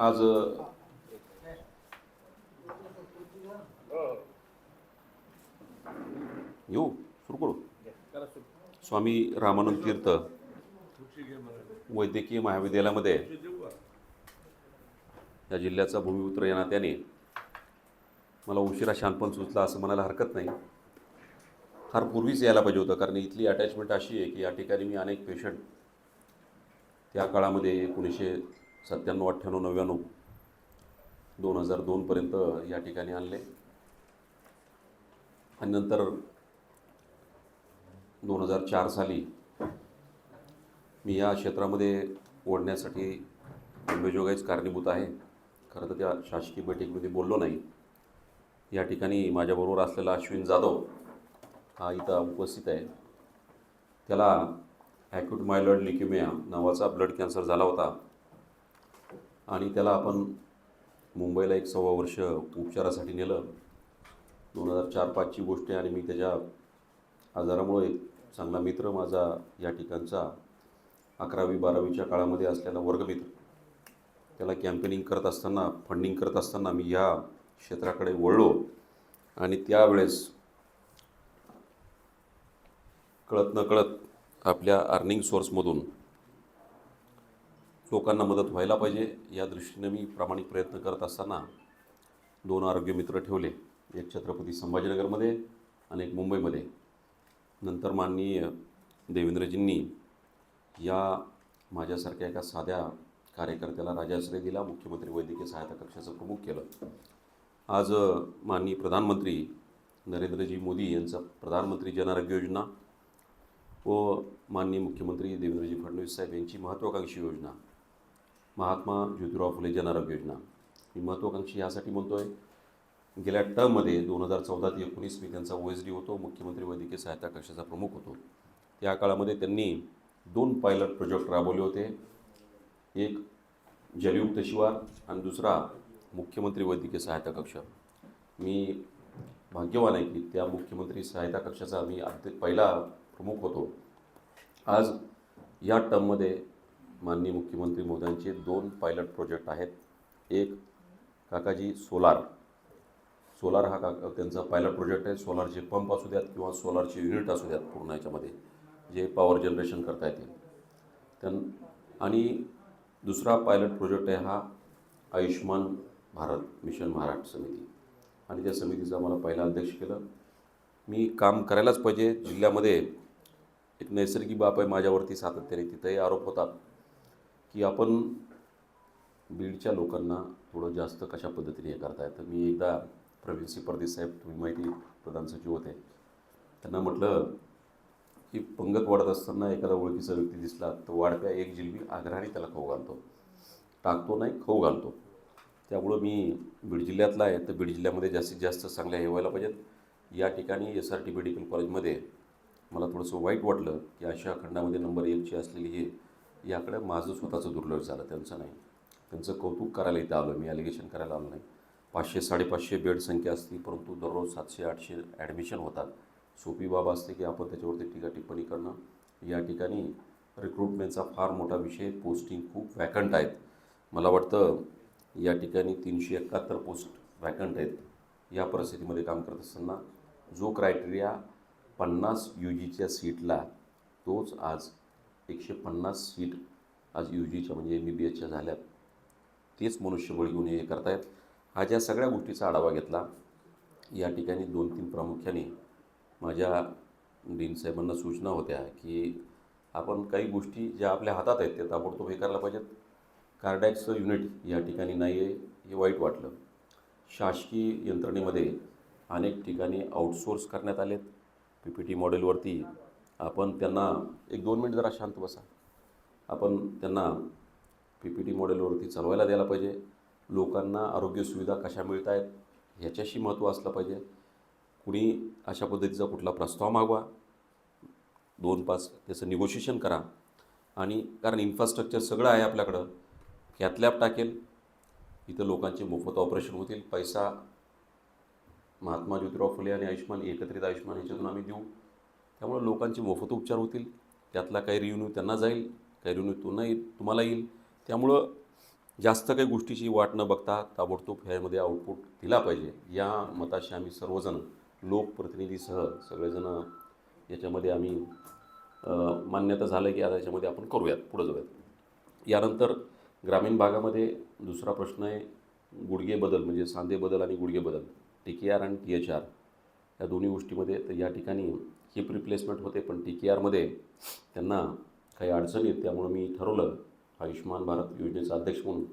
आज येऊ सुरू करू. स्वामी रामानंद तीर्थ वैद्यकीय महाविद्यालयामध्ये या जिल्ह्याचा भूमिपुत्र या नात्याने मला उशिरा शानपण सुचला असं म्हणायला हरकत नाही. फार पूर्वीच यायला पाहिजे होतं कारण इथली अटॅचमेंट अशी आहे की या ठिकाणी मी अनेक पेशंट त्या काळामध्ये एकोणीसशे सत्त्याण्णव अठ्ठ्याण्णव नव्याण्णव दोन हजार दोनपर्यंत या ठिकाणी आणले. आणि नंतर दोन हजार चार साली मी या क्षेत्रामध्ये ओढण्यासाठी अंबेजोगाईच कारणीभूत आहे. खरं तर त्या शासकीय बैठकीमध्ये बोललो नाही. या ठिकाणी माझ्याबरोबर असलेला अश्विन जाधव हा इथं उपस्थित आहे. त्याला ॲक्यूट मायलॉइड लिक्युमिया नावाचा ब्लड कॅन्सर झाला होता. आणि त्याला आपण मुंबईला एक सव्वा वर्ष उपचारासाठी नेलं. दोन हजार चार पाचची गोष्ट आहे आणि मी त्याच्या आजारामुळे एक चांगला मित्र माझा या ठिकाणचा अकरावी बारावीच्या काळामध्ये असलेला वर्गमित्र. त्याला कॅम्पेनिंग करत असताना फंडिंग करत असताना मी ह्या क्षेत्राकडे वळलो आणि त्यावेळेस कळत न कळत आपल्या अर्निंग सोर्समधून लोकांना मदत व्हायला पाहिजे. या दृष्टीने मी प्रामाणिक प्रयत्न करत असताना दोन आरोग्य मित्र ठेवले. एक छत्रपती संभाजीनगरमध्ये आणि एक मुंबईमध्ये. नंतर माननीय देवेंद्रजींनी या माझ्यासारख्या एका साध्या कार्यकर्त्याला राजाश्रय दिला. मुख्यमंत्री वैद्यकीय सहायता कक्षाचं प्रमुख केलं. आज माननीय प्रधानमंत्री नरेंद्रजी मोदी यांचा प्रधानमंत्री जन आरोग्य योजना व माननीय मुख्यमंत्री देवेंद्रजी फडणवीस साहेब यांची महत्त्वाकांक्षी योजना महात्मा ज्योतिराव फुले जनआरोग्य योजना. ही महत्त्वाकांक्षी यासाठी म्हणतो आहे गेल्या टर्ममध्ये दोन हजार चौदा ते एकोणीस मी त्यांचा ओ एस डी होतो. मुख्यमंत्री वैद्यकीय सहायता कक्षाचा प्रमुख होतो. त्या काळामध्ये त्यांनी दोन पायलट प्रोजेक्ट राबवले होते. एक जलयुक्त शिवार आणि दुसरा मुख्यमंत्री वैद्यकीय सहायता कक्ष. मी भाग्यवान आहे की त्या मुख्यमंत्री सहायता कक्षाचा मी अगदी पहिला प्रमुख होतो. आज या टर्ममध्ये माननीय मुख्यमंत्री मोद्यांचे दोन पायलट प्रोजेक्ट आहेत. एक काकाजी सोलार. सोलार हा का त्यांचा पायलट प्रोजेक्ट आहे. सोलारचे पंप असू द्यात किंवा सोलारचे युनिट असू द्यात पूर्ण याच्यामध्ये जे पॉवर जनरेशन करता येतील. त्यां आणि दुसरा पायलट प्रोजेक्ट आहे हा आयुष्मान भारत मिशन महाराष्ट्र समिती. आणि त्या समितीचा मला पहिला अध्यक्ष केलं. मी काम करायलाच पाहिजे. जिल्ह्यामध्ये एक नैसर्गिक बाप आहे माझ्यावरती सातत्याने तिथंही आरोप होतात. की आपण बीडच्या लोकांना थोडं जास्त कशा पद्धतीने हे करताय? तर मी एकदा प्रवीण सिंह साहेब तुम्ही माहिती प्रधान सचिव होते. त्यांना म्हटलं की पंगत वाढत असताना एखादा ओळखीचा व्यक्ती दिसला तर वाढप्या एक जिलबी आग्रहाने त्याला खाऊ घालतो. टाकतो नाही खाऊ घालतो. त्यामुळं मी बीड जिल्ह्यातला आहे. तर बीड जिल्ह्यामध्ये जास्तीत जास्त चांगल्या हे व्हायला पाहिजेत. या ठिकाणी एस आर टी मेडिकल कॉलेजमध्ये मला थोडंसं वाईट वाटलं की अशा खंडामध्ये नंबर एकची असलेली हे याकडे माझं स्वतःचं दुर्लक्ष झालं त्यांचं नाही. त्यांचं कौतुक करायला इथं आलो मी ॲलिगेशन करायला आलो नाही. पाचशे साडेपाचशे बेड संख्या असती परंतु दररोज सातशे आठशे ॲडमिशन होतात. सोपी बाब असते की आपण त्याच्यावरती टीका टिप्पणी करणं. या ठिकाणी रिक्रुटमेंटचा फार मोठा विषय पोस्टिंग खूप वॅकंट आहेत. मला वाटतं या ठिकाणी तीनशे एकाहत्तर पोस्ट वॅकंट आहेत. या परिस्थितीमध्ये काम करत असताना जो क्रायटेरिया पन्नास यू जीच्या सीटला तोच आज एकशे पन्नास सीट आज यू जीच्या म्हणजे एम बी बी एसच्या झाल्यात. तेच मनुष्यबळ घेऊन हे करतायत. हा ज्या सगळ्या गोष्टीचा आढावा घेतला या ठिकाणी दोन तीन प्रामुख्याने माझ्या डीन साहेबांना सूचना होत्या की आपण काही गोष्टी ज्या आपल्या हातात आहेत त्या ताबडतोब हे करायला पाहिजेत. कार्डॅक्सचं युनिट या ठिकाणी नाही आहे हे वाईट वाटलं. शासकीय यंत्रणेमध्ये अनेक ठिकाणी आउटसोर्स करण्यात आलेत. पी पी टी मॉडेलवरती आपण त्यांना एक दोन मिनिट जरा शांत बसा. आपण त्यांना पी पी टी मॉडेलवरती चालवायला द्यायला पाहिजे. लोकांना आरोग्य सुविधा कशा मिळत आहेत ह्याच्याशी महत्त्व असलं पाहिजे. कुणी अशा पद्धतीचा कुठला प्रस्ताव मागवा. दोन पाच त्याचं निगोशिएशन करा. आणि कारण इन्फ्रास्ट्रक्चर सगळं आहे आपल्याकडं. कॅथलॅब टाकेल. इथं लोकांचे मोफत ऑपरेशन होतील. पैसा महात्मा ज्योतिराव फुले आणि आयुष्मान एकत्रित आयुष्मान ह्याच्यातून आम्ही देऊ. त्यामुळे लोकांचे मोफत उपचार होतील त्यातला काही रिव्ह्यू त्यांना जाईल काही रिव्ह्यू तुम्हाला येईल तुम्हाला येईल. त्यामुळं जास्त काही गोष्टीची वाट न बघता ताबडतोब ह्यामध्ये आउटपुट दिला पाहिजे. या मताशी आम्ही सर्वजण लोकप्रतिनिधीसह सगळेजण याच्यामध्ये आम्ही मान्यता झालं की आता याच्यामध्ये आपण करूयात पुढं जाऊयात. यानंतर ग्रामीण भागामध्ये दुसरा प्रश्न आहे गुडघे बदल म्हणजे सांधे बदल आणि गुडघे बदल टी के आर आणि टी एच आर या दोन्ही गोष्टीमध्ये तर या ठिकाणी हिप रिप्लेसमेंट होते पण टी के आरमध्ये त्यांना काही अडचणी आहेत त्यामुळं मी ठरवलं आयुष्यमान भारत योजनेचा अध्यक्ष म्हणून.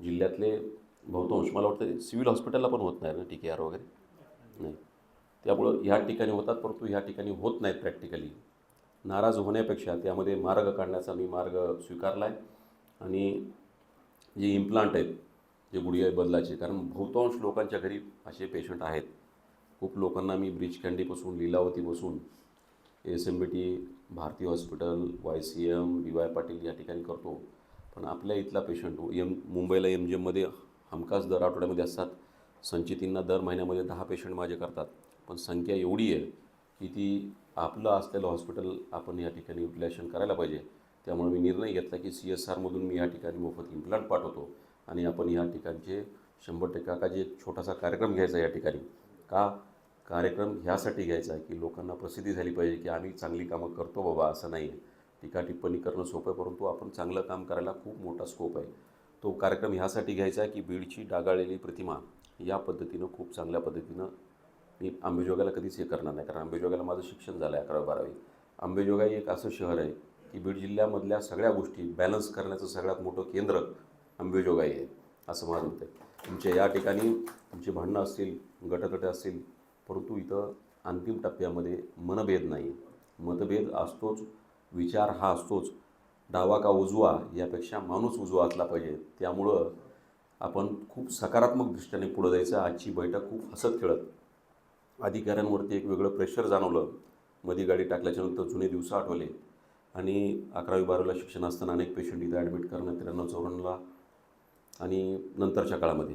जिल्ह्यातले बहुतांश मला वाटतं सिव्हिल हॉस्पिटलला पण होत नाही ना टी के आर वगैरे? नाही. त्यामुळं ह्या ठिकाणी होतात परंतु ह्या ठिकाणी होत नाहीत प्रॅक्टिकली नाराज होण्यापेक्षा त्यामध्ये मार्ग काढण्याचा मी मार्ग स्वीकारला आहे आणि जे इम्प्लांट आहेत जे गुडघे बदलाचे कारण बहुतांश लोकांच्या घरी असे पेशंट आहेत. खूप लोकांना मी ब्रिज कँडीपासून लीलावतीपासून S M B T Bharati hospital Y C M D Y Patil या ठिकाणी करतो. पण आपल्या इथला पेशंट एम मुंबईला एम जी एममध्ये हमखास दर आठवड्यामध्ये असतात. संचितींना दर महिन्यामध्ये दहा पेशंट माझे करतात. पण संख्या एवढी आहे की ती आपलं असलेलं हॉस्पिटल आपण या ठिकाणी युटिलायझेशन करायला पाहिजे. त्यामुळे मी निर्णय घेतला की सी एस आरमधून मी या ठिकाणी मोफत इम्प्लांट पाठवतो. आणि आपण या ठिकाणचे शंभर टक्के काकाजी एक छोटासा कार्यक्रम घ्यायचा या ठिकाणी. का कार्यक्रम ह्यासाठी घ्यायचा आहे की लोकांना प्रसिद्धी झाली पाहिजे की आम्ही चांगली कामं करतो बाबा असं नाही आहे. टीका टिप्पणी करणं सोपं आहे परंतु आपण चांगलं काम करायला खूप मोठा स्कोप आहे. तो कार्यक्रम ह्यासाठी घ्यायचा आहे की बीडची डागाळलेली प्रतिमा या पद्धतीनं खूप चांगल्या पद्धतीनं मी आंबेजोगाईला कधीच हे करणार नाही कारण आंबेजोगाईला माझं शिक्षण झालं आहे अकरावी बारावी. आंबेजोगाई एक असं शहर आहे की बीड जिल्ह्यामधल्या सगळ्या गोष्टी बॅलन्स करण्याचं सगळ्यात मोठं केंद्र आंबेजोगाई आहे असं माझं मत तुमचे तुमच्या या ठिकाणी तुमची भांडणं असतील गटगट असतील परंतु इथं अंतिम टप्प्यामध्ये मनभेद नाही. मतभेद असतोच विचार हा असतोच. डावा का उजवा यापेक्षा माणूस उजवा असला पाहिजे. त्यामुळं आपण खूप सकारात्मक दृष्टीने पुढं जायचं. आजची बैठक खूप हसत खेळत. अधिकाऱ्यांवरती एक वेगळं प्रेशर जाणवलं. मध्ये गाडी टाकल्याच्यानंतर जुने दिवस आठवले. आणि अकरावी बारावीला शिक्षण असताना अनेक पेशंट इथं ॲडमिट करणं त्र्याण्णव चौऱ्याण्णवला आणि नंतरच्या काळामध्ये.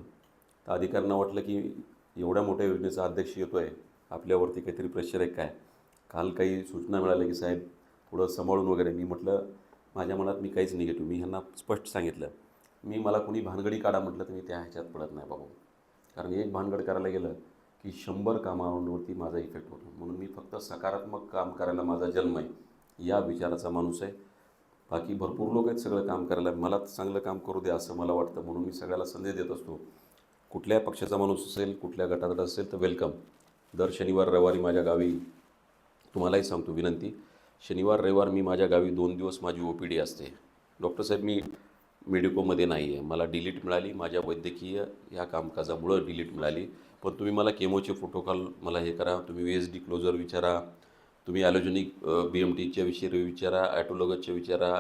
तर अधिकाऱ्यांना वाटलं की एवढ्या मोठ्या योजनेचा अध्यक्ष येतो आहे आपल्यावरती काहीतरी प्रेशर आहे काय? काल काही सूचना मिळाल्या की साहेब थोडं सांभाळून वगैरे. मी म्हटलं माझ्या मनात मी काहीच निगेटिव्ह मी ह्यांना स्पष्ट सांगितलं. मी मला कोणी भानगडी काढा म्हटलं तर मी त्या ह्याच्यात पडत नाही बाबा. कारण एक भानगड करायला गेलं की शंभर कामावरती माझा इफेक्ट होतो. म्हणून मी फक्त सकारात्मक काम करायला माझा जन्म आहे. या विचाराचा माणूस आहे. बाकी भरपूर लोक आहेत सगळं काम करायला. मला चांगलं काम करू द्या असं मला वाटतं. म्हणून मी सगळ्याला संधी देत असतो. कुठल्या पक्षाचा माणूस असेल कुठल्या गटाचा असेल तर वेलकम दर शनिवार रविवारी माझ्या गावी तुम्हालाही सांगतो विनंती. शनिवार रविवार मी माझ्या गावी दोन दिवस माझी ओ पी डी असते. डॉक्टर साहेब मी मेडिकोमध्ये नाही आहे मला डिलीट मिळाली. माझ्या वैद्यकीय ह्या कामकाजामुळं डिलीट मिळाली. पण तुम्ही मला केमोचे प्रोटोकॉल मला हे करा. तुम्ही वी एस डी क्लोजर विचारा. तुम्ही ॲलोजेनिक बी एम टीच्या विषयी विचारा ॲटोलॉगसचे विचारा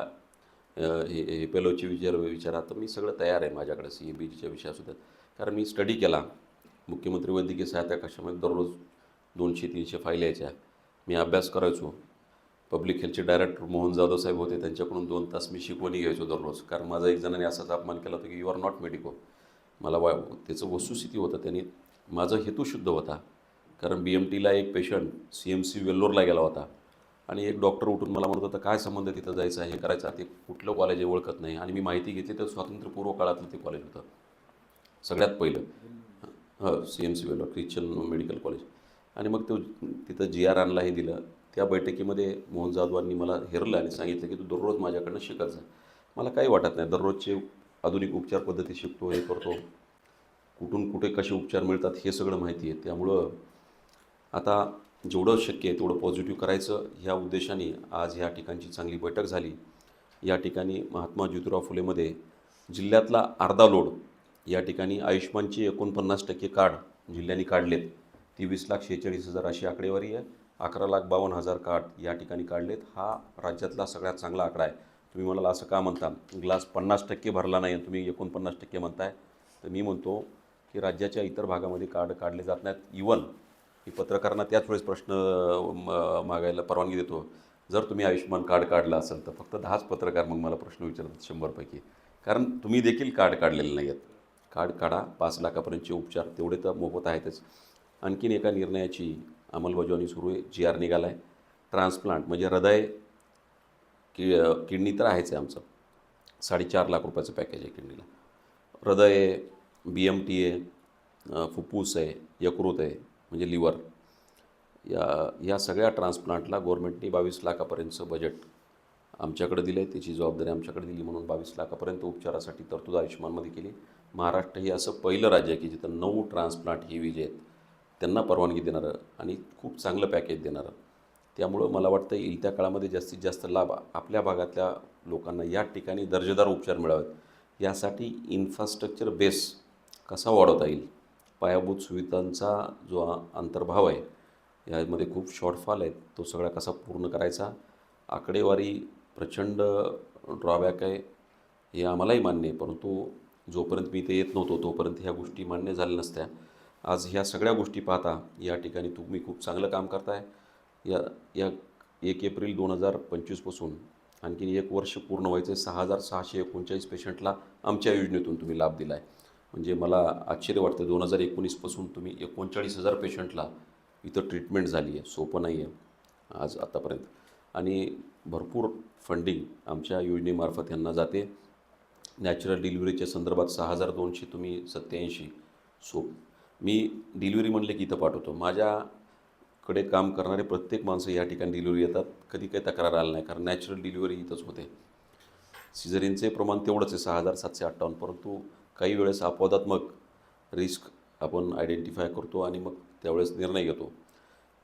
हे हे हेपेलोचे विचार विचारा. तर मी सगळं तयार आहे माझ्याकडे सी ए बी जीच्या विषया सुद्धा. कारण मी स्टडी केला. मुख्यमंत्री वैद्यकीय सहायता कक्षामध्ये दररोज दोनशे तीनशे फाईल यायच्या. मी अभ्यास करायचो. पब्लिक हेल्थचे डायरेक्टर मोहन जाधव साहेब होते. त्यांच्याकडून दोन तास मी शिकवणी घ्यायचो दररोज. कारण माझा एक जणाने असाच अपमान केला होता की यू आर नॉट मेडिको मला वा त्याचं वस्तुस्थिती होतं. त्यांनी माझा हेतू शुद्ध होता. कारण बी एम टीला एक पेशंट सी एम सी वेल्लोरला गेला होता. आणि एक डॉक्टर उठून मला म्हणत होता काय संबंध तिथं जायचं हे करायचं ते कुठलं कॉलेज आहे ओळखत नाही. आणि मी माहिती घेतली तर स्वातंत्र्यपूर्व काळातलं ते कॉलेज होतं. सगळ्यात पहिलं. हां C M C Vellore Christian medical college आणि मग तो तिथं जी आर आणला हे दिलं. त्या बैठकीमध्ये मोहन जाधवांनी मला हेरलं आणि सांगितलं की तू दररोज माझ्याकडनं शिकत जा. मला काही वाटत नाही. दररोजचे आधुनिक उपचार पद्धती शिकतो हे करतो. कुठून कुठे कसे उपचार मिळतात हे सगळं माहिती आहे. त्यामुळं आता जेवढं शक्य आहे तेवढं पॉझिटिव्ह करायचं. ह्या उद्देशाने आज ह्या ठिकाणची चांगली बैठक झाली. या ठिकाणी महात्मा ज्योतिराव फुलेमध्ये जिल्ह्यातला अर्धा लोड या ठिकाणी आयुष्मानचे एकोणपन्नास टक्के कार्ड जिल्ह्यांनी काढलेत. तेवीस लाख शेहेचाळीस हजार अशी आकडेवारी आहे. अकरा लाख बावन्न हजार कार्ड या ठिकाणी काढलेत. हा राज्यातला सगळ्यात चांगला आकडा आहे. तुम्ही म्हणाला असं का म्हणता? ग्लास पन्नास टक्के भरला नाही तुम्ही एकोणपन्नास टक्के म्हणताय. तर मी म्हणतो की राज्याच्या इतर भागामध्ये कार्ड काढले जात नाहीत. इवन की पत्रकारांना त्याच वेळेस प्रश्न म- मागायला परवानगी देतो. जर तुम्ही आयुष्यमान कार्ड काढलं असेल तर फक्त दहाच पत्रकार मग मला प्रश्न विचारतात शंभरपैकी. कारण तुम्ही देखील कार्ड काढलेले नाही आहेत कार्ड काढा पाच लाखापर्यंतचे उपचार तेवढे तर मोफत आहेतच. आणखीन एका निर्णयाची अंमलबजावणी सुरू आहे. जी आर निघाला आहे ट्रान्सप्लांट म्हणजे हृदय कि किडनी तर आहेच आहे आमचं. साडेचार लाख रुपयाचं पॅकेज आहे किडनीला. हृदय बी एम टी आहे फुप्फूस आहे यकृत आहे म्हणजे लिव्हर. या या सगळ्या ट्रान्सप्लांटला गव्हर्मेंटनी बावीस लाखापर्यंतचं बजेट आमच्याकडे दिलं आहे त्याची जबाबदारी आमच्याकडे दिली म्हणून बावीस लाखापर्यंत उपचारासाठी तरतूद आयुष्यमानमध्ये केली. महाराष्ट्र हे असं पहिलं राज्य आहे की जिथं नऊ ट्रान्सप्लांट ही विजय आहेत. त्यांना परवानगी देणारं आणि खूप चांगलं पॅकेज देणारं. त्यामुळं मला वाटतं येईल त्या काळामध्ये जास्तीत जास्त लाभ आपल्या भागातल्या लोकांना या ठिकाणी दर्जेदार उपचार मिळावेत. यासाठी इन्फ्रास्ट्रक्चर बेस कसा वाढवता येईल? पायाभूत सुविधांचा जो अंतर्भाव आहे यामध्ये खूप शॉर्टफॉल आहेत. तो सगळा कसा पूर्ण करायचा? आकडेवारी प्रचंड ड्रॉबॅक आहे हे आम्हालाही मान्य आहे. परंतु जोपर्यंत मी ते येत नव्हतो तोपर्यंत ह्या गोष्टी मान्य झाल्या नसत्या. आज ह्या सगळ्या गोष्टी पाहता या ठिकाणी तुम्ही खूप चांगलं काम करताय. या या एक एप्रिल दोन हजार पंचवीसपासून आणखी एक वर्ष पूर्ण व्हायचं आहे सहा हजार सहाशे एकोणचाळीस पेशंटला आमच्या योजनेतून तुम्ही लाभ दिला आहे म्हणजे मला आश्चर्य वाटतं. दोन हजार एकोणीसपासून तुम्ही एकोणचाळीस हजार पेशंटला इथं ट्रीटमेंट झाली आहे. सोपं नाही आहे आज आत्तापर्यंत आणि भरपूर फंडिंग आमच्या योजनेमार्फत यांना जाते. नॅचरल डिलिव्हरीच्या संदर्भात सहा हजार दोनशे तुम्ही सत्याऐंशी. सो मी डिलिव्हरी म्हणले की इथं पाठवतो. माझ्याकडे काम करणारे प्रत्येक माणसं या ठिकाणी डिलिव्हरी येतात. कधी काही तक्रार आला नाही. कारण नॅचरल डिलिव्हरी इथंच होते. सिझरिनचे प्रमाण तेवढंच आहे. सहा हजार सातशे अठ्ठावन्न. परंतु काही वेळेस अपवादात्मक रिस्क आपण आयडेंटिफाय करतो आणि मग त्यावेळेस निर्णय घेतो.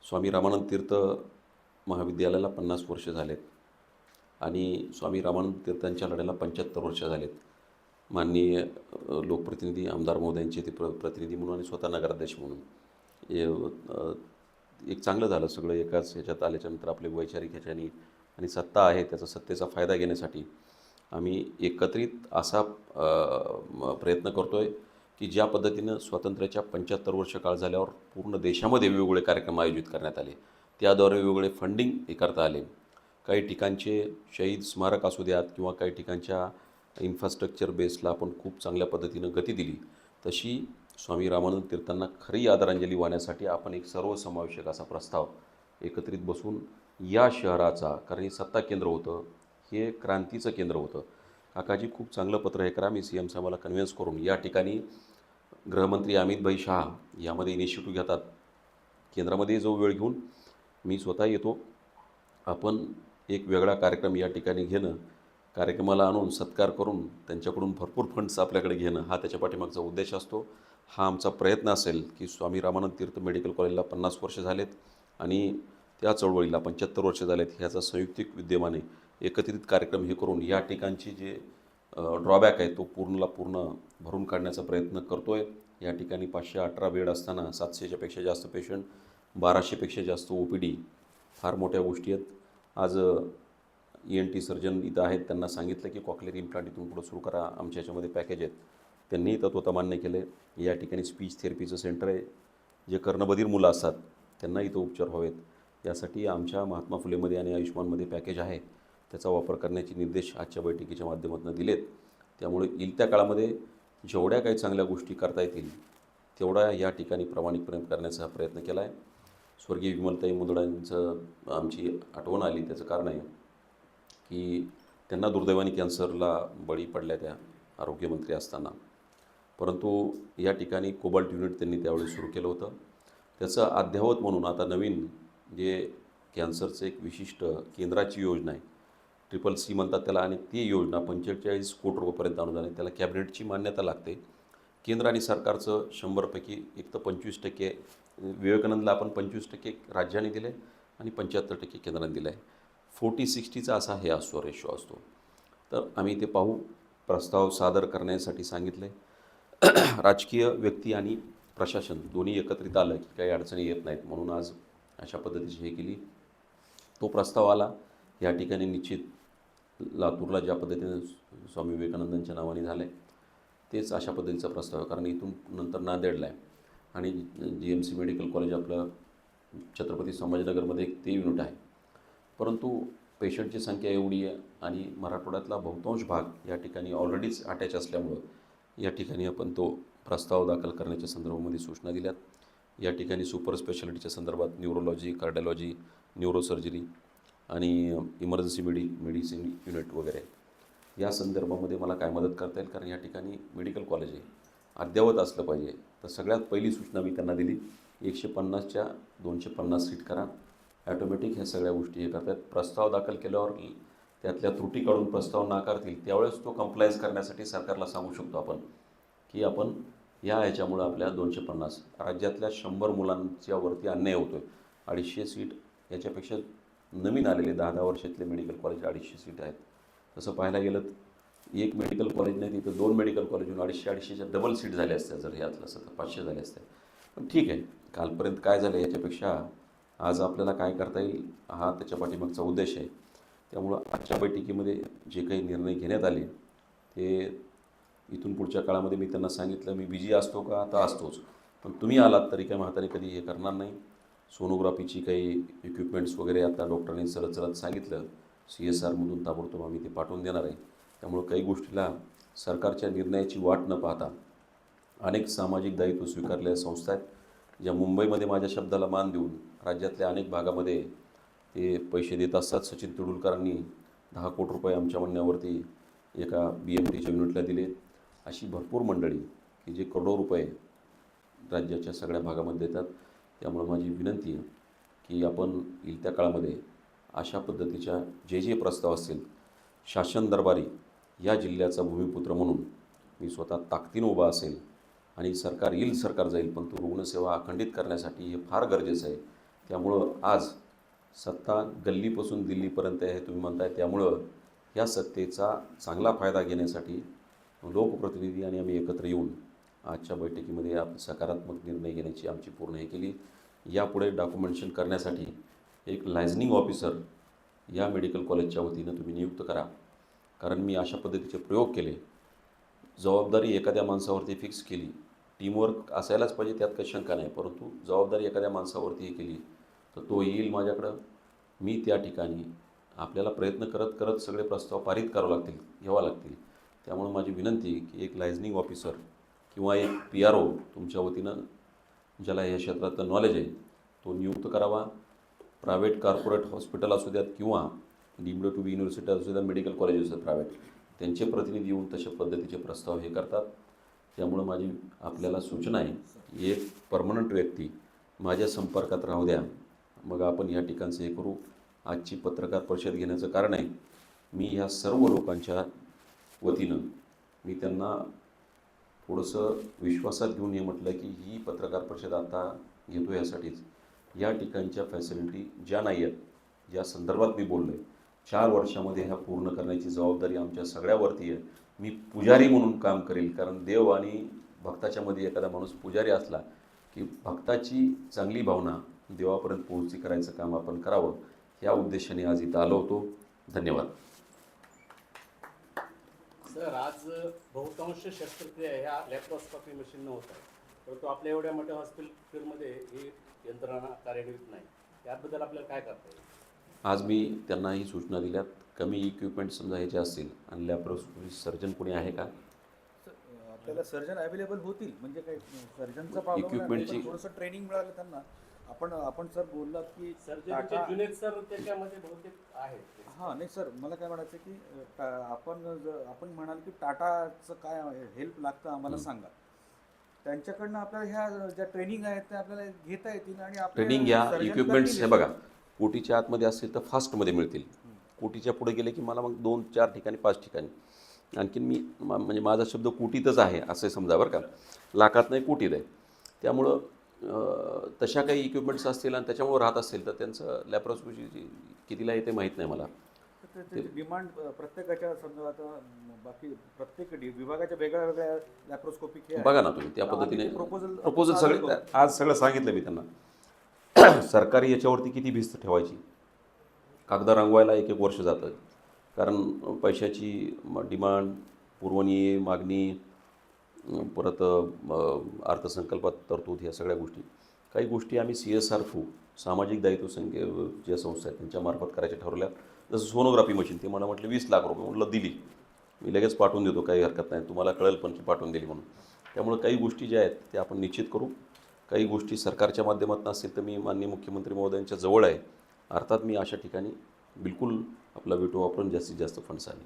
स्वामी रामानंद तीर्थ महाविद्यालयाला पन्नास वर्ष झालेत आणि स्वामी रामानंद तीर्थांच्या लढ्याला पंच्याहत्तर वर्ष झालेत. माननीय लोकप्रतिनिधी आमदार महोदयांचे ते प्र प्रतिनिधी म्हणून आणि स्वतः नगराध्यक्ष म्हणून. हे, एक चांगलं झालं सगळं एकाच ह्याच्यात आल्याच्यानंतर आपले वैचारिक ह्याच्यानी आणि सत्ता आहे त्याचा सत्तेचा फायदा घेण्यासाठी. आम्ही एकत्रित असा प्रयत्न करतो आहे की ज्या पद्धतीनं स्वातंत्र्याच्या पंच्याहत्तर वर्ष काळ झाल्यावर पूर्ण देशामध्ये वेगवेगळे कार्यक्रम आयोजित करण्यात आले. त्याद्वारे वेगवेगळे फंडिंग हे करता आले. काही ठिकाणचे शहीद स्मारक असू द्यात किंवा काही ठिकाणच्या इन्फ्रास्ट्रक्चर बेसला आपण खूप चांगल्या पद्धतीनं गती दिली तशी स्वामी रामानंद तीर्थांना खरी आदरांजली वाहण्यासाठी आपण एक सर्वसमावेशक असा प्रस्ताव एकत्रित बसून या शहराचा कारण हे सत्ता केंद्र होतं हे क्रांतीचं केंद्र होतं. काकाजी खूप चांगलं पत्र हे करा. मी सी एम साहेबाला कन्व्हिन्स करून या ठिकाणी गृहमंत्री अमित भाई शहा यामध्ये इनिशिएटिव्ह घेतात. केंद्रामध्ये जो वेळ घेऊन मी स्वतः येतो. आपण एक वेगळा कार्यक्रम या ठिकाणी घेणं कार्यक्रमाला आणून सत्कार करून त्यांच्याकडून भरपूर फंड्स आपल्याकडे घेणं हा त्याच्या पाठीमागचा उद्देश असतो. हा आमचा प्रयत्न असेल की स्वामी रामानंद तीर्थ मेडिकल कॉलेजला पन्नास वर्ष झालेत आणि त्या चळवळीला पंच्याहत्तर वर्ष झालेत ह्याचा संयुक्तिक विद्यमाने एकत्रित कार्यक्रम हे करून या ठिकाणची जे ड्रॉबॅक आहे तो पूर्णला पूर्ण भरून काढण्याचा प्रयत्न करतो आहे या ठिकाणी पाचशे अठरा बेड असताना सातशेच्यापेक्षा जास्त पेशंट बाराशेपेक्षा जास्त ओ पी डी फार मोठ्या गोष्टी आहेत. आज ई एन टी सर्जन इथं आहेत. त्यांना सांगितलं की कॉकलेर इम्प्लांट इथून पुढं सुरू करा. आमच्या याच्यामध्ये पॅकेज आहेत. त्यांनीही तत्वता मान्य केलं आहे या ठिकाणी स्पीच थेरपीचं सेंटर आहे. जे कर्णबधीर मुलं असतात त्यांना इथं उपचार व्हावेत. यासाठी आमच्या महात्मा फुलेमध्ये आणि आयुष्मानमध्ये पॅकेज आहे. त्याचा वापर करण्याचे निर्देश आजच्या बैठकीच्या माध्यमातून दिलेत. त्यामुळे येईल त्या काळामध्ये जेवढ्या काही चांगल्या गोष्टी करता येतील तेवढा या ठिकाणी प्रामाणिकपणे करण्याचा प्रयत्न केला आहे स्वर्गीय विमलताई मुंदडांचं आमची आठवण आली त्याचं कारण आहे की त्यांना दुर्दैवाने कॅन्सरला बळी पडल्या त्या आरोग्यमंत्री असताना. परंतु या ठिकाणी कोबाल्ट युनिट त्यांनी त्यावेळी सुरू केलं होतं. त्याचं अद्ययावत म्हणून आता नवीन जे कॅन्सरचं एक विशिष्ट केंद्राची योजना आहे ट्रिपल सी म्हणतात त्याला आणि ती योजना पंचेचाळीस कोटी रुपयापर्यंत अनुदान आहे त्याला कॅबिनेटची मान्यता लागते. केंद्र आणि सरकारचं शंभरपैकी एक तर पंचवीस टक्के विवेकानंदला आपण पंचवीस टक्के राज्याने दिले आणि पंच्याहत्तर टक्के केंद्राने दिलं. आहे फोर्टी सिक्स्टीचा असा हे असतो रेशो असतो. तर आम्ही ते पाहू प्रस्ताव सादर करण्यासाठी सांगितले. राजकीय व्यक्ती आणि प्रशासन दोन्ही एकत्रित आलं की काही अडचणी येत नाहीत म्हणून आज अशा पद्धतीची हे केली. तो प्रस्ताव आला. या ठिकाणी निश्चित लातूरला ज्या पद्धतीने स्वामी विवेकानंदांच्या नावाने झालं आहे तेच अशा पद्धतीचा प्रस्ताव आहे. कारण इथून नंतर नांदेडला आहे. आणि G M C medical college आपलं छत्रपती संभाजीनगरमध्ये एक ते युनिट आहे. परंतु पेशंटची संख्या एवढी आहे आणि मराठवाड्यातला बहुतांश भाग या ठिकाणी ऑलरेडीच अटॅच असल्यामुळं या ठिकाणी आपण तो प्रस्ताव दाखल करण्याच्या संदर्भामध्ये सूचना दिल्यात. या ठिकाणी सुपर स्पेशालिटीच्या संदर्भात न्यूरोलॉजी कार्डिओलॉजी न्यूरोसर्जरी आणि इमर्जन्सी मेडि मेडिसिन युनिट वगैरे. या संदर्भामध्ये मला काय मदत करता येईल? कारण या ठिकाणी मेडिकल कॉलेज आहे. अद्ययावत असलं पाहिजे. तर सगळ्यात पहिली सूचना मी त्यांना दिली. एकशे पन्नासच्या दोनशे पन्नास सीट करा. ॲटोमॅटिक ह्या सगळ्या गोष्टी हे करतात. प्रस्ताव दाखल केल्यावर त्यातल्या त्रुटी काढून प्रस्ताव नाकारतील त्यावेळेस तो कम्प्लायन्स करण्यासाठी सरकारला सांगू शकतो आपण की आपण या ह्याच्यामुळं आपल्या दोनशे पन्नास राज्यातल्या शंभर मुलांच्या वरती अन्याय होतो आहे अडीचशे सीट याच्यापेक्षा नवीन आलेले दहा दहा वर्षातले मेडिकल कॉलेज अडीचशे सीट आहेत. तसं पाहायला गेलं एक मेडिकल कॉलेज नाही तिथं दोन मेडिकल कॉलेजहून अडीचशे अडीचशेच्या डबल सीट झाल्या असत्या जर यातलं असं तर पाचशे झाल्या असत्या. पण ठीक आहे कालपर्यंत काय झालं याच्यापेक्षा आज आपल्याला काय करता येईल हा त्याच्या पाठीमागचा उद्देश आहे. त्यामुळं आजच्या बैठकीमध्ये जे काही निर्णय घेण्यात आले ते इथून पुढच्या काळामध्ये मी त्यांना सांगितलं मी बिझी असतो का? आता असतोच. पण तुम्ही आलात तरी काय म्हातारी कधी हे करणार नाही. सोनोग्राफीची काही इक्विपमेंट्स वगैरे आता डॉक्टरांनी सरळ सरळ सांगितलं. सी एस आरमधून ताबडतोब आम्ही ते पाठवून देणार आहे. त्यामुळं काही गोष्टीला सरकारच्या निर्णयाची वाट न पाहता अनेक सामाजिक दायित्व स्वीकारलेल्या संस्था आहेत. ज्या मुंबईमध्ये माझ्या शब्दाला मान देऊन राज्यातल्या अनेक भागामध्ये ते पैसे देत असतात. सचिन तेंडुलकरांनी दहा कोटी रुपये आमच्या म्हणण्यावरती एका बी एम टीच्या युनिटला दिले. अशी भरपूर मंडळी की जे करोडो रुपये राज्याच्या सगळ्या भागामध्ये देतात. त्यामुळं माझी विनंती आहे की आपण येईल त्या काळामध्ये अशा पद्धतीच्या जे जे प्रस्ताव असतील शासन दरबारी या जिल्ह्याचा भूमिपुत्र म्हणून मी स्वतः ताकदीनं उभा असेल आणि सरकार येईल सरकार जाईल पण तो रुग्णसेवा अखंडित करण्यासाठी हे फार गरजेचं आहे. त्यामुळं आज सत्ता गल्लीपासून दिल्लीपर्यंत आहे तुम्ही म्हणताय त्यामुळं या सत्तेचा चांगला फायदा घेण्यासाठी लोकप्रतिनिधी आणि आम्ही एकत्र येऊन आजच्या बैठकीमध्ये आपण सकारात्मक निर्णय घेण्याची आमची पूर्ण हे केली. यापुढे डॉक्युमेंटेशन करण्यासाठी एक लायझनिंग ऑफिसर या मेडिकल कॉलेजच्या वतीनं तुम्ही नियुक्त करा. कारण मी अशा पद्धतीचे प्रयोग केले. जबाबदारी एखाद्या माणसावरती फिक्स केली. टीमवर्क असायलाच पाहिजे त्यात काही शंका नाही. परंतु जबाबदारी एखाद्या माणसावरती हे केली तर तो येईल माझ्याकडं. मी त्या ठिकाणी आपल्याला प्रयत्न करत करत सगळे प्रस्ताव पारित करावे लागतील घ्यावा लागतील. त्यामुळे माझी विनंती की एक लायझनिंग ऑफिसर किंवा एक पी आर ओ तुमच्या वतीनं ज्याला या क्षेत्रातलं नॉलेज आहे तो नियुक्त करावा. प्रायव्हेट कॉर्पोरेट हॉस्पिटल असू द्यात किंवा डीम्ड टू बी युनिव्हर्सिटी असू द्या मेडिकल कॉलेज असतात प्रायव्हेट त्यांचे प्रतिनिधी येऊन तशा पद्धतीचे प्रस्ताव हे करतात. त्यामुळं माझी आपल्याला सूचना आहे एक परमनंट व्यक्ती माझ्या संपर्कात राहू द्या. मग आपण या ठिकाणचं हे करू. आजची पत्रकार परिषद घेण्याचं कारण आहे मी ह्या सर्व लोकांच्या वतीनं मी त्यांना थोडंसं विश्वासात घेऊन हे म्हटलं की ही पत्रकार परिषद आता घेतो यासाठीच. या ठिकाणच्या फॅसिलिटी ज्या नाही आहेत ज्या संदर्भात मी बोललो आहे चार वर्षामध्ये ह्या पूर्ण करण्याची जबाबदारी आमच्या सगळ्यावरती आहे. मी पुजारी म्हणून काम करेल कारण देव आणि भक्ताच्यामध्ये एखादा माणूस पुजारी असला की भक्ताची चांगली भावना देवापर्यंत पोहोचती करायचं काम आपण करावं या उद्देशाने आज इथं आलो होतो. धन्यवाद. सर आज बहुतांश शस्त्रक्रिया ह्या लॅप्रोस्कॉपी मशीननं होत आहे परंतु आपल्या एवढ्या मोठ्या हॉस्पिटलमध्ये ही यंत्रणा कार्यान्वित नाही. त्याबद्दल आपल्याला काय करता येईल? आज मी त्यांना ही सूचना दिल्यात. कमी इक्विपमेंट समजा ह्याचे असतील आणि लॅप्रोस्कोपी सर्जन कोणी आहे का? आपल्याला सर्जन अवेलेबल होतील. म्हणजे काही सर्जनचा Equipmentची- थोडंसं ट्रेनिंग मिळालं त्यांना. आपण आपण सर बोललात की टाटा- जुनेद सर त्याच्यामध्ये बहुतेक आहेत. हां नाही सर मला काय म्हणायचं की टा- आपण ज- आपण म्हणाल की टाटाचं काय हेल्प लागतं आम्हाला सांगा. त्यांच्याकडनं आपल्याला ह्या ज्या ट्रेनिंग आहेत त्या आपल्याला घेता येतील आणि ट्रेनिंग घ्या surgeon इक्विपमेंट्स हे करतील. बघा कोटीच्या आतमध्ये असतील तर फास्टमध्ये मिळतील. कोटीच्या पुढे गेले की मला मग दोन चार ठिकाणी पाच ठिकाणी. आणखीन मी मा- म्हणजे माझा शब्द कोटीतच आहे असं समजा बरं का. लाखात नाही कोटीत आहे. त्यामुळं तशा काही इक्विपमेंट्स असतील आणि त्याच्यामुळे राहत असतील तर त्यांचं लॅप्रोस्कोपी कितीला येते माहीत नाही मला. तर ते- ते डिमांड प्रत्येकाच्या समजा आता बाकी प्रत्येक विभागाच्या वेगळ्या वेगळ्या लॅप्रोस्कोपिक बघा ना तुम्ही त्या पद्धतीने प्रपोजल प्रपोजल सगळे आज सगळं सांगितलं मी त्यांना. सरकारी याच्यावरती किती भिस्त ठेवायची? कागदा रंगवायला एक एक वर्ष जातं. कारण पैशाची म- डिमांड पुरवणी मागणी परत अर्थसंकल्पात तरतूद ह्या सगळ्या गोष्टी. काही गोष्टी आम्ही सी एस आर थ्रू सामाजिक दायित्व संख्ये ज्या संस्था आहेत त्यांच्यामार्फत करायच्या ठरवल्या. जसं सोनोग्राफी मशीन ते मला म्हटलं वीस लाख रुपये म्हटलं दिली. मी लगेच पाठवून देतो काही हरकत नाही. तुम्हाला कळेल पण की पाठवून दिली म्हणून. त्यामुळे काही गोष्टी ज्या आहेत त्या आपण निश्चित करू. काही गोष्टी सरकारच्या माध्यमातून असतील तर मी माननीय मुख्यमंत्री महोदयांच्या जवळ आहे. अर्थात मी अशा ठिकाणी बिलकुल आपला वेटो वापरून जास्तीत जास्त फंड्स आले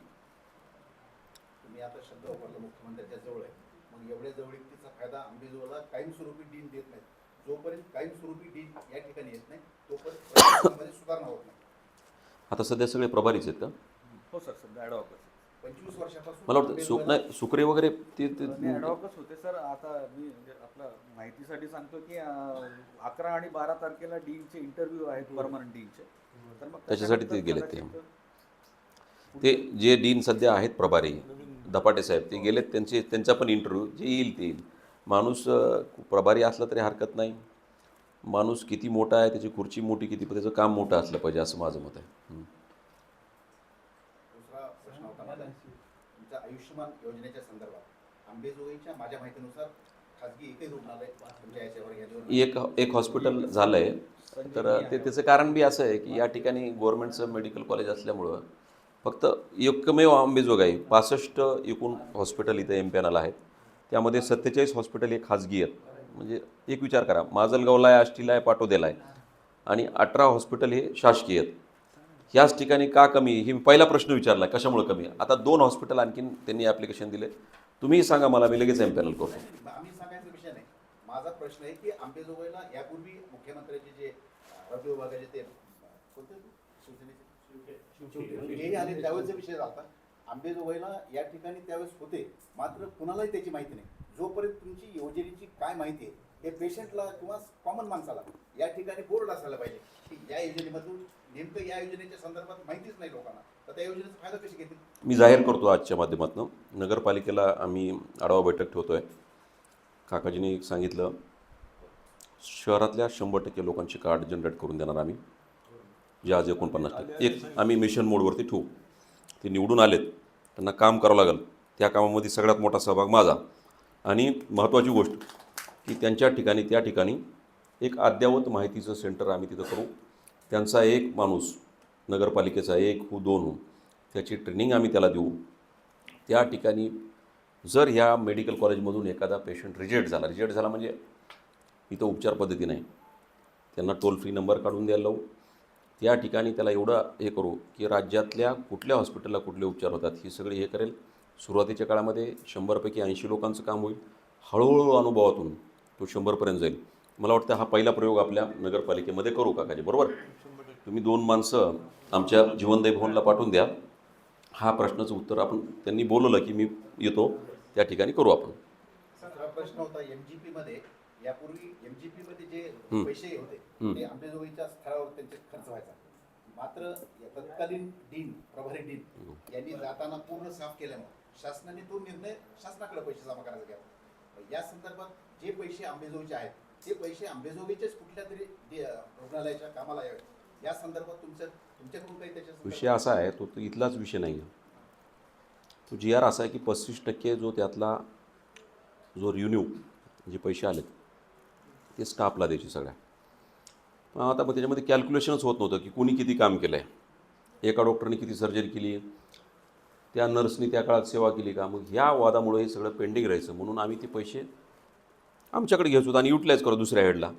आता शब्द वापरला मुख्यमंत्र्यांच्या जवळ आहे मग एवढ्या फायदा आंबेजोगाईला कायमस्वरूपी डीन देत नाही जोपर्यंत कायमस्वरूपी डीन या ठिकाणी येत नाही तोपर्यंत सुधारणा होत नाही. आता सध्या सगळे प्रभारीच आहेत का? हो सर सध्या ॲडव्होकेट पंचवीस वर्षापासून मला वाटतं सु आंबेजोगाईला- नाही सुकरे वगैरे ते होते सर. आता मी म्हणजे आपलं माहितीसाठी सांगतो की अकरा आणि बारा तारखेला डीनचे इंटरव्ह्यू आहेत परमनंट डीनचे. तर मग त्याच्यासाठी ते गेलेत ते. कदाचित ते जे डीन सध्या आहेत प्रभारी दपाटे साहेब ते गेलेत त्यांचे त्यांचा पण इंटरव्ह्यू जे येईल ते येईल. माणूस प्रभारी असला तरी हरकत नाही. माणूस किती मोठा आहे त्याची खुर्ची मोठी किती त्याचं काम मोठं असलं पाहिजे असं माझं मत आहे. आयुष्यमान योजनेच्या संदर्भात. माझ्या माहितीनुसार एक एक हॉस्पिटल झालं आहे तर ते त्याचं कारण बी असं आहे की या ठिकाणी गव्हर्नमेंटचं मेडिकल कॉलेज असल्यामुळं फक्त एकमेव अंबेजोगाई पासष्ट एकूण हॉस्पिटल इथं एम पी एन आहेत. त्यामध्ये सत्तेचाळीस हॉस्पिटल हे खाजगी आहेत. म्हणजे एक विचार करा माजलगावला आहे आष्टीला आहे पाटोद्याला आहे आणि अठरा हॉस्पिटल हे शासकीय आहेत. ह्याच ठिकाणी का कमी ही मी पहिला प्रश्न विचारला कशामुळे कमी आता दोन हॉस्पिटल आणखीन त्यांनी ॲप्लिकेशन दिले. तुम्हीही सांगा मला मी लगेच एम पॅनल करतो नाही, आम्ही सांगायचा विषय नाही. माझा प्रश्न आहे की आंबेजोगाईला यापूर्वी मुख्यमंत्र्यांचे जे आरोग्य विभागाचे ते कोणते? शिवसेनेचे? हे आले त्यावेळेचा विषय झाला. आंबेजोगाईला या ठिकाणी त्यावेळेस होते. मात्र कुणालाही त्याची माहिती नाही. जोपर्यंत तुमची योजनेची काय माहिती आहे हे पेशंटला किंवा कॉमन माणसाला या ठिकाणी बोर्ड असायला पाहिजे की या योजनेमधून नेमकं या योजनेच्या संदर्भात माहितीच नाही लोकांना. तर त्या योजनेचा फायदा कशी घेतील? मी जाहीर करतो आजच्या माध्यमातून. नगरपालिकेला आम्ही आढावा बैठक ठेवतो आहे काकाजींनी सांगितलं शहरातल्या शंभर टक्के लोकांची कार्ड जनरेट करून देणार आम्ही. जे आज एकोणपन्नास टक्के. एक आम्ही मिशन मोडवरती ठेवू. ते निवडून आलेत. त्यांना काम करावं लागेल. त्या कामामध्ये सगळ्यात मोठा सहभाग माझा. आणि महत्त्वाची गोष्ट की त्यांच्या ठिकाणी त्या ठिकाणी एक अद्ययावत माहितीचं सेंटर आम्ही तिथं करू. त्यांचा एक माणूस नगरपालिकेचा एक हो दोन हो त्याची ट्रेनिंग आम्ही त्याला देऊ. त्या ठिकाणी जर ह्या मेडिकल कॉलेजमधून एखादा पेशंट रिजेक्ट झाला रिजेक्ट झाला म्हणजे इथं उपचार पद्धती नाही. त्यांना टोल फ्री नंबर काढून द्यायला लावू. त्या ठिकाणी त्याला एवढं हे करू की राज्यातल्या कुठल्या हॉस्पिटलला कुठले उपचार होतात ही सगळी हे करेल. सुरुवातीच्या काळामध्ये शंभरपैकी ऐंशी लोकांचं काम होईल. हळूहळू अनुभवातून तो शंभरपर्यंत जाईल. मला वाटतं हा पहिला प्रयोग आपल्या नगरपालिकेमध्ये करू काकाजी. बरोबर? तुम्ही दोन माणसं आमच्या जीवनदायी भवनला पाठवून द्या. हा प्रश्नाचं उत्तर आपण त्यांनी बोलवलं की मी येतो. त्या ठिकाणी करू आपण. प्रश्न होता एम जी पीमध्ये यापूर्वी एमजीपी मध्ये जे. पैसे होते. ते आंबेजोगाईच्या स्थळावर त्यांचे खर्च व्हायचा. मात्र या तत्कालीन डीन प्रभारी डीन यांनी जाताना पूर्ण साफ केल्यामुळे शासनाने तो निर्णय शासनाकडे पैसे जमा करायचा घ्यावा या संदर्भात जे पैसे आंबेजोगाईचे आहेत ते पैसे आंबेजोगाईच्याच कुठल्या तरी रुग्णालयाच्या कामाला यावे या संदर्भात तुमच्या तुमच्याकडून काही त्याच्या विषय असा आहे तो इथलाच विषय नाही तो जी आर असा आहे की पस्तीस टक्के जो त्यातला जो रिव्ह्यू जे पैसे आलेत ते स्टाफला द्यायची सगळ्या. पण आता मग त्याच्यामध्ये कॅल्क्युलेशनच होत नव्हतं की कोणी किती काम केलं आहे एका डॉक्टरने किती सर्जरी केली त्या नर्सनी त्या काळात सेवा केली का? मग ह्या वादामुळे हे सगळं पेंडिंग राहायचं. म्हणून आम्ही ते पैसे आमच्याकडे घ्यायचो आणि युटिलाइज करू दुसऱ्या हेडला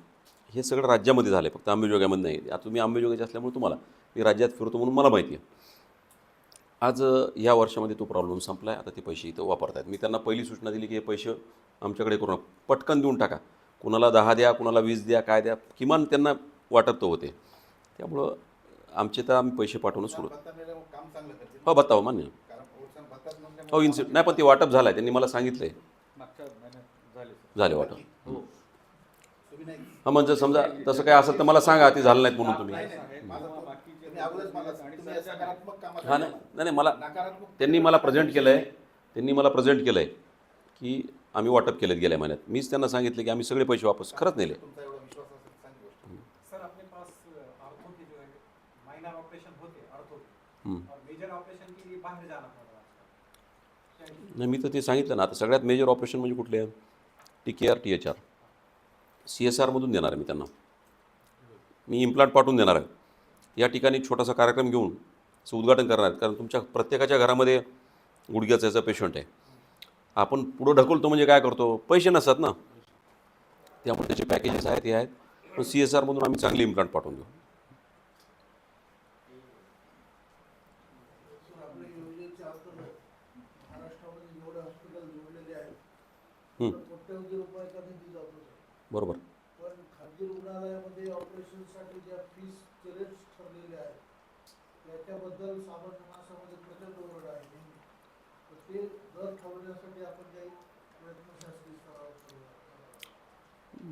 हे सगळं राज्यामध्ये झालं आहे फक्त आंबेजोगाईमध्ये नाही. आता तुम्ही आंबेजोगाईचे असल्यामुळे तुम्हाला मी राज्यात फिरतो म्हणून मला माहिती आहे. आज या वर्षामध्ये तो प्रॉब्लेम संपला आहे आता ते पैसे इथं वापरत आहेत मी त्यांना पहिली सूचना दिली की हे पैसे आमच्याकडे करू नका. पटकन देऊन टाका. कुणाला दहा द्या कुणाला वीस द्या काय द्या किमान त्यांना वाटप तो होते. त्यामुळं आमचे तर आम्ही पैसे पाठवणं सुरू हो भत्ता हो मान्य. हो इन्सि नाही पण ते वाटप झालं आहे त्यांनी मला सांगितलं आहे झाले वाटप. तुम्ही हां म्हणजे समजा तसं काय असेल तर मला सांगा ते झालं नाहीत म्हणून तुम्ही. हा नाही, हां नाही नाही मला त्यांनी मला प्रेझेंट केलं आहे त्यांनी मला प्रेझेंट केलं आहे की आम्ही वाटप केलेत गेल्या महिन्यात. मीच त्यांना सांगितलं की आम्ही सगळे पैसे वापस खरंच नेले. नाही मी तर ते सांगितलं ना आता सगळ्यात मेजर ऑपरेशन म्हणजे कुठले? आहे T K R T H R C S आरमधून देणार आहे मी त्यांना. मी इम्प्लांट पाठवून देणार आहे. या ठिकाणी छोटासा कार्यक्रम घेऊन उद्घाटन करणार आहेत. कारण तुमच्या प्रत्येकाच्या घरामध्ये गुडघ्याचा याचा पेशंट आहे. आपण पुढं ढकलतो म्हणजे काय करतो? पैसे नसतात ना. त्यामुळे त्याचे पॅकेजेस आहेत हे आहेत. पण सी एस आरमधून आम्ही चांगली इम्प्लांट पाठवून देऊ. बरोबर. त्याच्याबद्दल सामान्य माणसामध्ये प्रचंड ओरड आहे ते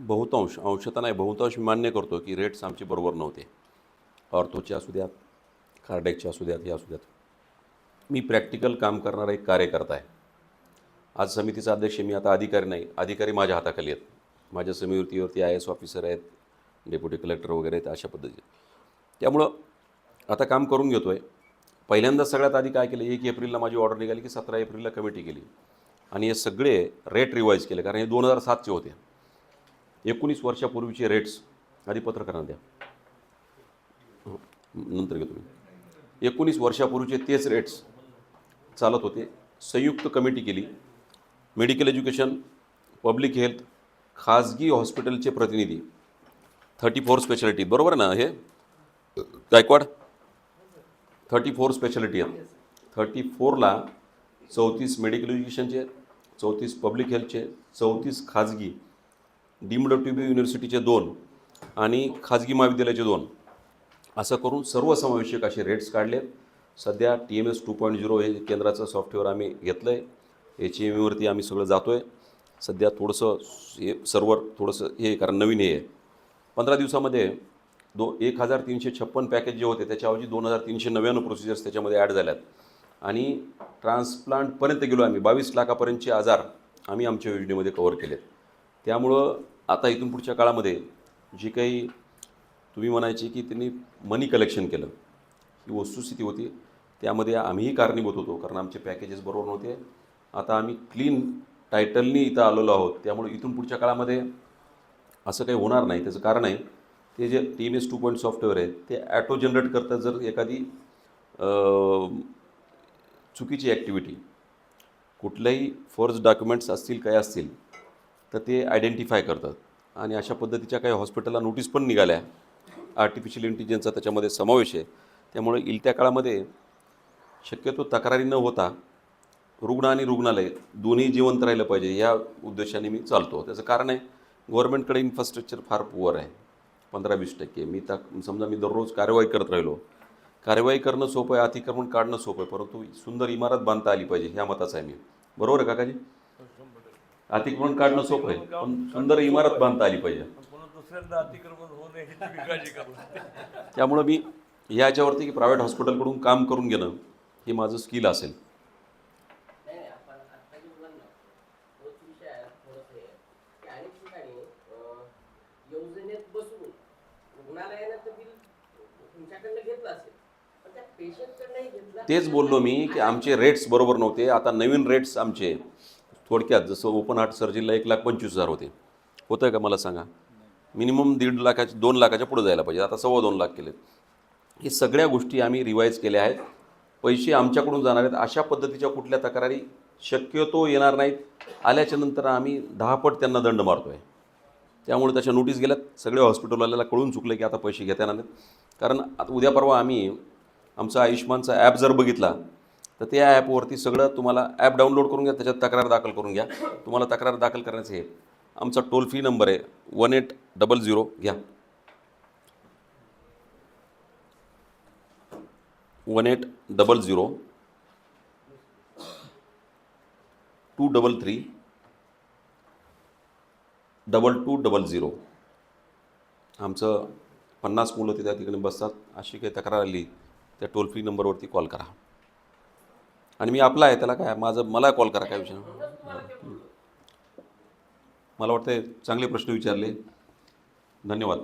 बहुतांश अंशता नाही बहुतांश मी मान्य करतो की रेट्स आमचे बरोबर नव्हते. ऑर्थोचे असू द्यात कार्डेकचे असू द्यात हे असू द्यात. मी प्रॅक्टिकल काम करणारा एक कार्यकर्ता आहे. आज समितीचा अध्यक्ष मी आता अधिकारी नाही अधिकारी माझ्या हाताखाली आहेत. माझ्या समितीवरती आय एस ऑफिसर आहेत डेप्युटी कलेक्टर वगैरे आहेत अशा पद्धतीचे. त्यामुळं आता काम करून घेतो आहे पहिल्यांदा सगळ्यात आधी काय केलं एक एप्रिलला माझी ऑर्डर निघाली की सतरा एप्रिलला कमिटी केली. आणि हे सगळे रेट रिवाईज केले कारण हे दोन हजार सातचे होते. एकोणीस वर्षापूर्वीचे रेट्स आधी पत्रकारांना द्या. नंतर घेतो मी. एकोणीस वर्षापूर्वीचे तेच रेट्स चालत होते. संयुक्त कमिटी केली. मेडिकल एज्युकेशन पब्लिक हेल्थ खाजगी हॉस्पिटलचे प्रतिनिधी. थर्टी फोर स्पेशालिटी बरोबर ना हे? गायकवाड? थर्टी फोर स्पेशालिटी आहे थर्टी फोरला चौतीस मेडिकल एज्युकेशनचे चौतीस पब्लिक हेल्थचे चौतीस खाजगी डीम्ड टू बी युनिव्हर्सिटीचे दोन आणि खाजगी महाविद्यालयाचे दोन. असं करून सर्वसमावेशक असे रेट्स काढलेत. सध्या T M S two point zero हे केंद्राचं सॉफ्टवेअर आम्ही घेतलं आहे एच एम ईवरती आम्ही सगळं जातो आहे सध्या थोडंसं हे सर्वर थोडंसं हे कारण नवीन हे आहे. पंधरा दिवसामध्ये दो एक हजार तीनशे छप्पन पॅकेज जे होते त्याच्याऐवजी दोन हजार तीनशे नव्याण्णव प्रोसिजर्स त्याच्यामध्ये ॲड झाल्यात. आणि ट्रान्सप्लांटपर्यंत गेलो आम्ही बावीस लाखापर्यंतचे आजार आम्ही आमच्या योजनेमध्ये कव्हर केलेत. त्यामुळं आता इथून पुढच्या काळामध्ये जी काही तुम्ही म्हणायची की त्यांनी मनी कलेक्शन केलं ही वस्तुस्थिती होती. त्यामध्ये आम्हीही कारणीभूत होतो कारण आमचे पॅकेजेस बरोबर नव्हते. आता आम्ही क्लीन टायटलनी इथं आलेलो आहोत. त्यामुळे इथून पुढच्या काळामध्ये असं काही होणार नाही त्याचं कारण आहे ते जे T M S two point software आहे ते ॲटो जनरेट करतात जर एखादी चुकीची ॲक्टिव्हिटी कुठल्याही फर्ज डॉक्युमेंट्स असतील काय असतील तर ते आयडेंटिफाय करतात. आणि अशा पद्धतीच्या काही हॉस्पिटलला नोटीस पण निघाल्या. आर्टिफिशियल इंटेलिजन्सचा त्याच्यामध्ये समावेश आहे. त्यामुळे इलत्या काळामध्ये शक्यतो तक्रारी न होता रुग्ण आणि रुग्णालय दोन्ही जिवंत राहिलं पाहिजे या उद्देशाने मी चालतो. त्याचं कारण आहे गव्हर्नमेंटकडे इन्फ्रास्ट्रक्चर फार पुअर आहे. पंधरा वीस टक्के. मी त्या समजा मी दररोज कार्यवाही करत राहिलो. कार्यवाही करणं सोपं आहे अतिक्रमण काढणं सोपं आहे परंतु सुंदर इमारत बांधता आली पाहिजे ह्या मताचा आहे मी. बरोबर आहे काकाजी? अतिक्रमण काढणं सोपं आहे पण सुंदर इमारत बांधता आली पाहिजे. त्यामुळं मी ह्याच्यावरती की प्रायव्हेट हॉस्पिटलकडून काम करून घेणं हे माझं स्किल असेल नाही नाही, आपण आता जे बोलाल ना तोच विषय आहे थोडंसं हे की अनेक ठिकाणी अं, योजनेत बसून रुग्णालयानं तर बिल तुमच्याकडनं घेतलं असेल पण त्या पेशंटकडनंही घेतलं तेच बोललो मी की आमचे रेट्स बरोबर नव्हते. आता नवीन रेट्स आमचे थोडक्यात जसं ओपन हार्ट सर्जरीला एक लाख पंचवीस हजार होते. होतं आहे का मला सांगा? मिनिमम दीड लाखाचे दोन लाखाच्या पुढे जायला पाहिजे. आता सव्वा दोन लाख केले हे सगळ्या गोष्टी आम्ही रिवाईज केल्या आहेत. पैसे आमच्याकडून जाणार आहेत. अशा पद्धतीच्या कुठल्या तक्रारी शक्यतो येणार नाहीत. आल्याच्यानंतर आम्ही दहापट त्यांना दंड मारतो आहे त्यामुळे त्याच्या नोटीस गेल्यात. सगळ्या हॉस्पिटलवाल्याला कळून चुकलं की आता पैसे घेता येणार नाहीत. कारण आता उद्या परवा आम्ही आमचा आयुष्मानचा ॲप जर बघितला तर त्या ॲपवरती सगळं तुम्हाला ॲप डाउनलोड करून घ्या त्याच्यात तक्रार दाखल करून घ्या. तुम्हाला तक्रार दाखल करण्याचं हे आमचा टोल फ्री नंबर आहे वन एट डबल झिरो घ्या. One eight double zero two double three double two double zero आमचं पन्नास मुलं ते त्या बसतात अशी काही तक्रार आली त्या टोल फ्री नंबरवरती कॉल करा. आणि मी आपला आहे त्याला काय माझं मला कॉल करा काय विषय मला वाटतं चांगले प्रश्न विचारले. धन्यवाद.